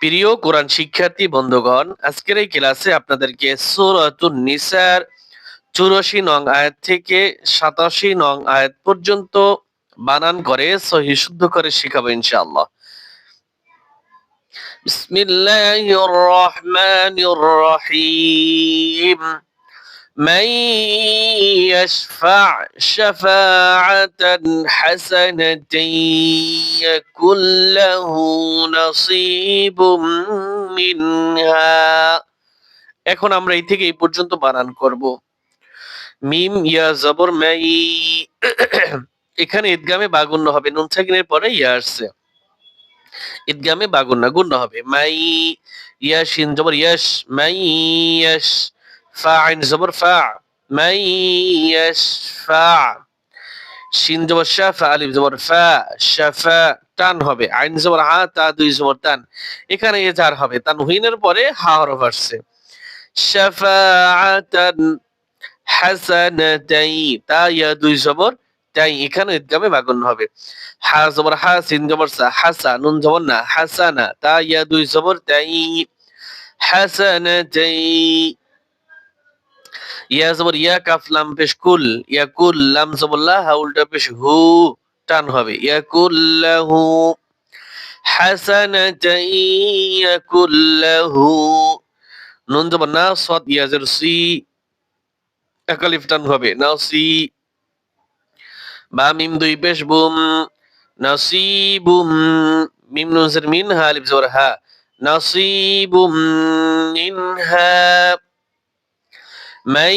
প্রিয় কোরআন শিক্ষার্থী, বন্ধুগণ, আজকের এই ক্লাসে আপনাদেরকে সূরাতুন নিসার চুরাশি নং আয়াত থেকে সাতাশি নং আয়াত পর্যন্ত বানান করে সহি শুদ্ধ করে শিখাবো ইনশাআল্লাহ। বিসমিল্লাহির রহমানির রহিম। من يشفع شفاعة حسنة يكن له نصيب منها এখন আমরা এই থেকে এই পর্যন্ত বানান করব মিম ইয়া জবর মাই এখানে ঈদগামে বাগুন্য হবে নুন সাকিনের পরে ইয়া আসছে ঈদগামে বাগুন্য গুণ্য হবে মাই ইয়া শিন জবর ইয়াশ মাই ইয়াশ ফা আইন জবর ফা মাই ইয়াশফা শিন জবর শাফা আলিফ জবর ফা টান হবে. আইন জবর হা তা দুই জবর টান এখানে এজার হবে। তানহুইনের পরে হা হরফ শাফাআতান হাসানাতাই তা ইয়া দুই জবর তাই এখানে ইদগামে বাগুন হবে। হা জবর হা, সিন জবর সা, হাসা, নুন জবর না, হাসানা। তা ইয়া দুই জবর তাই হাসানাতাই ইয়া জবর, ইয়া কাফ পেশ কুল, ইয়া কুল লাম জবর লা, হা উল্টা পেশ হু, টান হবে। ইয়া কুল্লাহু হাসানাতাই ইয়া কুল্লাহু নুন জবর না সদ ইয়াজের সি একালিফ টান হবে। না সি, বা মিম দুই পেশ বুম নাসিবুম মিম নুনসের মিন হা, আলিফ জবর হা নাসিবুম من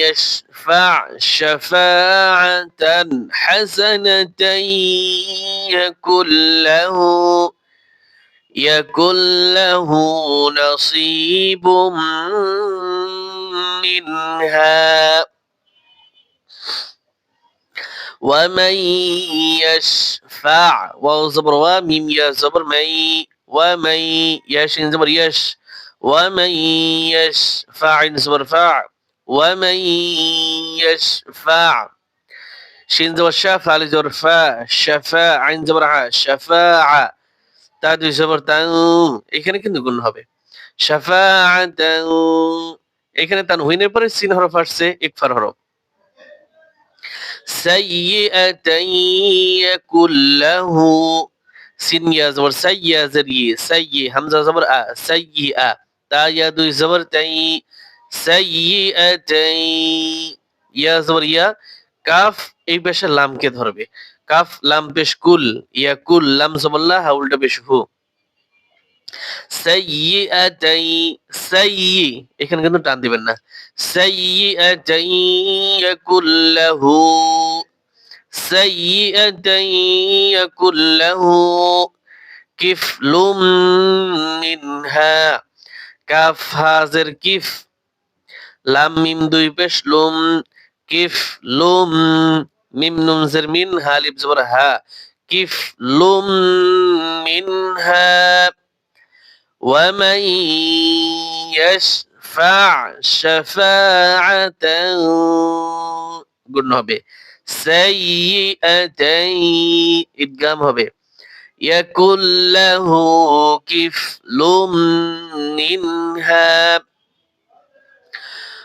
يشفع شفاعة حسنة يكن له يكن له نصيب منها. ومن يشفع واو زبر وميم يا زبر مي ومن يشين زبر يش. ومن يشفع زبر فاع ومن يشفع شين زبر شفع لزبر فا شفاع عين زبر ع شفاعة তা দুই জবর তাং এখানে কিন্তু গুণ হবে শাফাআতান এখানে তানহুইনের পরে সিন হরফ আসছে ইকফার হরফ সাইয়্যাতান ইয়াকুল্লাহু সিন ইয়া জবর সাইয়্যা জরি সাইয়্যি হামজা জবর আ সাইয়্যিআ তা ইয়া দুই জবর তাই সাইয়্যাতান ইয়া জবর ইয়া কাফ এই পেশে লামকে ধরবে কাফ লাম পেশ কুল ইয়া কুল লাম জবল্লা হা উল্টা পেশ হু সাইয়্যাতাই সাইয়্যি এখানে কিন্তু টান দিবেন না সাইয়্যাতাই ইয়াকুল্লাহু সাইয়্যাতাই ইয়াকুল্লাহু কিফলুম মিনহা কাফ হাজের কিফ লাম মিম দুই পেশ লুম কিফ লুম মিম নুন জের মিন হালিফ জবর হা কিফ লুম মিনহা ومن يشفع شفاعة গুণ হবে সাইয়্যাতাই ইদগাম হবে يكن له كفل منها.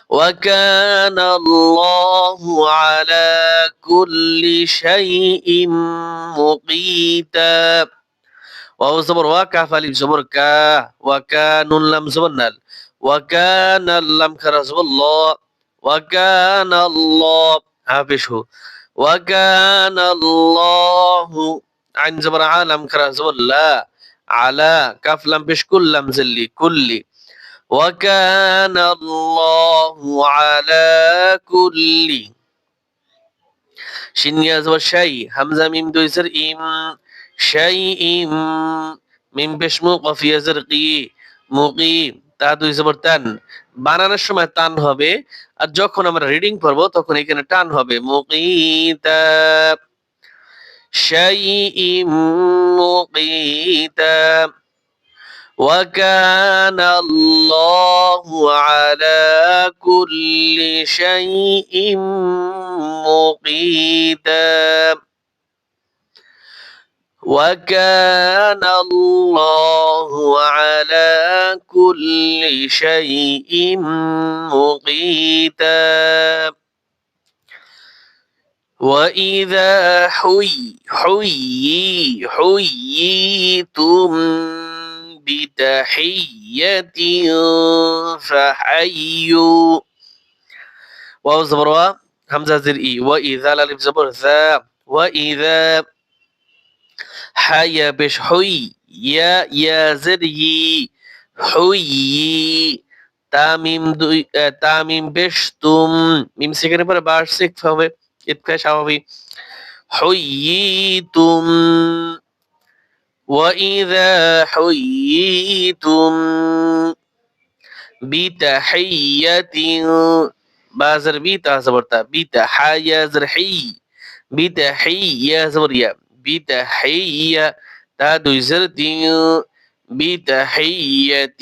وكان الله على كل شيء مقيتا. وهو زبر واقع فالي زبر كا وكان لم زبنل وكان لم كرزب الله وكان الله عفشه وكان الله عن زبر عالم كرزب الله على كاف لم بش كل لم زلي كلي وكان الله على كل شن يزور شيء همزة ميم دويسر إم شيء মিম পেশ মুকফ ইয়াজের কি মুকিম তা দুই জবর তান বানানোর সময় টান হবে আর যখন আমরা রিডিং পড়বো তখন এখানে টান হবে মুকিতা شيء مقيتا. وكان الله على كل شيء مقيتا. وكان الله على كل شيء مقيتا. وإذا حي حي حييتم بتحية فحيوا واو زبر وا همزة زر إي وإذا الألف زبر ذا وإذا حيا بش حي يا يا زر ي حي তামিম দুই তামিম বেশ তুম মিম সেখানে পরে বার্ষিক হবে اتكاش حييتم. وإذا حييتم بتحية بازر بيتا زبرتا بيتا حيا زرحي بتحية زبريا بتحية تا دوزر بتحية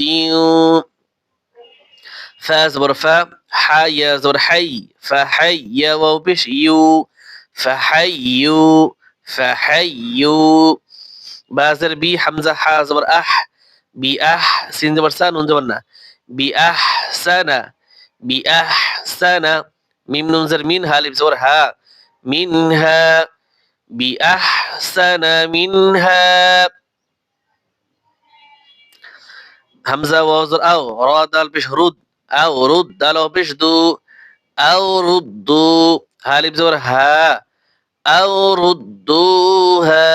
فا زبر فا حيا زبر حي فحي واو بش يو فحيوا فحيوا بازر بي حمزة حا زبر أح بأح سين زبر سا نون زبرنا بأحسن بأحسن ميم نون زر مين هالف زبر ها. منها بأحسن منها همزة وزر أو را دال بش رد أو رد دال بش دو أو ردوا هالف زبر ها أو ردوها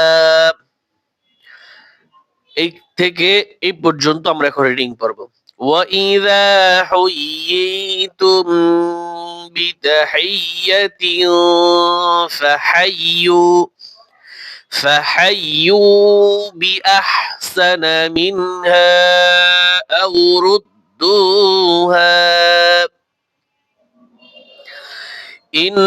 এই থেকে এই পর্যন্ত আমরা এখন রিডিং পড়ব وإذا حييتم بتحية فحيوا فحيوا بأحسن منها أو ردوها إن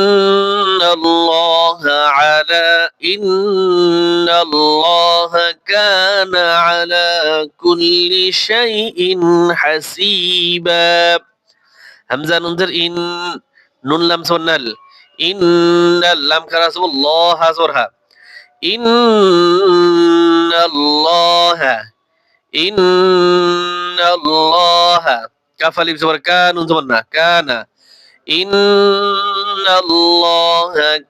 الله على إن الله كان على كل شيء حسيبا همزة ننظر إن نون لم سنل. إن اللام كراس الله سورها إن الله ইন্নাল্লাহা কাফ আলিফ জবর কান নুন জবর না কানা ইন্নাল্লাহা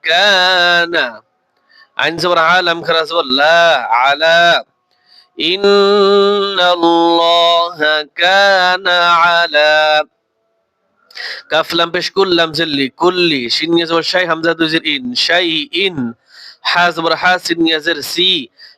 কানা আইন জবর আলাম খারা জবর লা আলা ইন্নাল্লাহা কানা আলা কাফলাম পেশ করলাম জেল্লি কুল্লি শিন জবর শাই হামজা দুজির ইন শাই ইন হা জবর হা সিন সি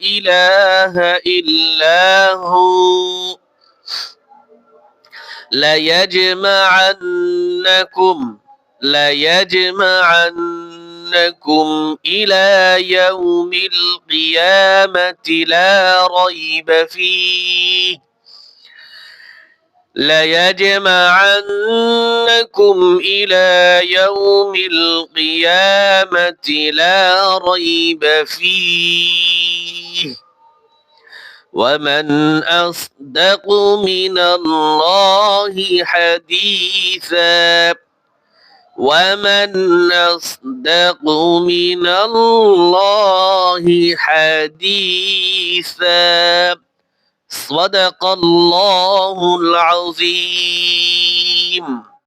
إله إلا هو. ليجمعنكم ليجمعنكم إلى يوم القيامة لا ريب فيه. ليجمعنكم إلى يوم القيامة لا ريب فيه. ومن أصدق من الله حديثا. ومن أصدق من الله حديثا. صدق الله العظيم